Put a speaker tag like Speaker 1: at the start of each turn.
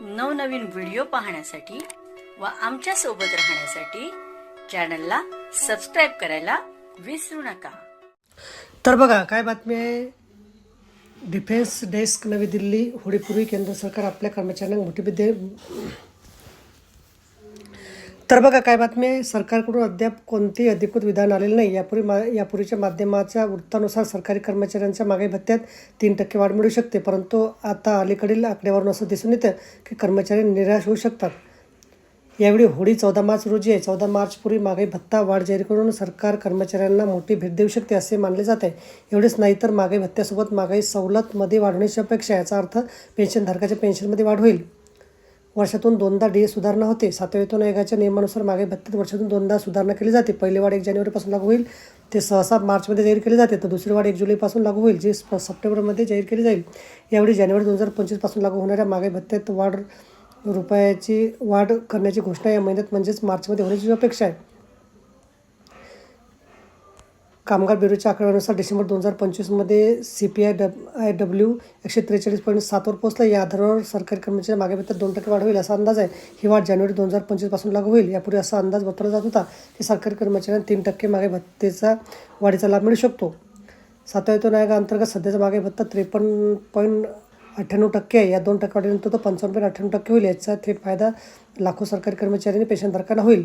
Speaker 1: नवनवीन व्हिडिओ पाहण्यासाठी व आमच्यासोबत राहण्यासाठी चॅनलला सबस्क्राईब करायला विसरू नका.
Speaker 2: तर बघा काय बातमी आहे? डिफेन्स डेस्क नवी दिल्ली होळीपूर्वी केंद्र सरकार आपल्या कर्मचाऱ्यांना मोठी विद्या तर बघा काय बातमी आहे? सरकारकडून अद्याप कोणतेही अधिकृत विधान आलेलं नाही. यापूर्वी मा यापूर्वीच्या माध्यमाच्या वृत्तानुसार सरकारी कर्मचाऱ्यांच्या मागे भत्त्यात तीन टक्के वाढ मिळू शकते. परंतु आता अलीकडील आकडेवारून असं दिसून येतं की कर्मचारी निराश होऊ शकतात. यावेळी होळी चौदा मार्च रोजी आहे. चौदा मार्चपूर्वी महागाई भत्ता वाढ जाहीर करून सरकार कर्मचाऱ्यांना मोठी भेट देऊ शकते असे मानले जात आहे. एवढेच नाही तर महागाई भत्त्यासोबत मागाई सवलतमध्ये वाढवण्याची अपेक्षा याचा अर्थ पेन्शनधारकाच्या पेन्शनमध्ये वाढ होईल. वर्षातून दोनदा डी सुधारणा होते. सातव्या वेतन आयोगाच्या नियमानुसार मागे भत्त्यात वर्षातून दोनदा सुधारणा केली जाते. पहिली वाढ एक जानेवारीपासून लागू होईल. ते सहसा मार्चमध्ये जाहीर केले जाते. तर दुसरी वाढ एक जुलैपासून लागू होईल जी सप्टेंबरमध्ये जाहीर केली जाईल. यावेळी जानेवारी दोन हजार पंचवीसपासून लागू होणाऱ्या मागे भत्त्यात वाढ रुपयाची वाढ करण्याची घोषणा या महिन्यात म्हणजेच मार्चमध्ये होण्याची अपेक्षा आहे. कामगार ब्युरोच्या आकड्यानुसार डिसेंबर दोन हजार पंचवीसमध्ये सी पी आय डब आय डब्ल्यू एकशे त्रेचाळीस पॉईंट सातवर पोहोचला. या आधारावर सरकारी कर्मचारी मागे भत्त्यात दोन टक्के वाढ होईल असा अंदाज आहे. ही वाढ जानेवारी दोन हजार पंचवीसपासून लागू होईल. यापूर्वी असा अंदाज वर्तवला जात होता की सरकारी कर्मचाऱ्यांना तीन टक्के मागे भत्तेचा वाढीचा लाभ मिळू शकतो. सातव्या वेतन आयोगाअंतर्गत सध्याचा मागे भत्ता त्रेपन्न पॉईंट अठ्ठ्याण्णव टक्के आहे. या दोन टक्के वाढीनंतर तो पंचावन्न पॉईंट अठ्ठ्याण्णव टक्के होईल. याचा थेट फायदा लाखो सरकारी कर्मचारी आणि पेन्शनधारकांना होईल.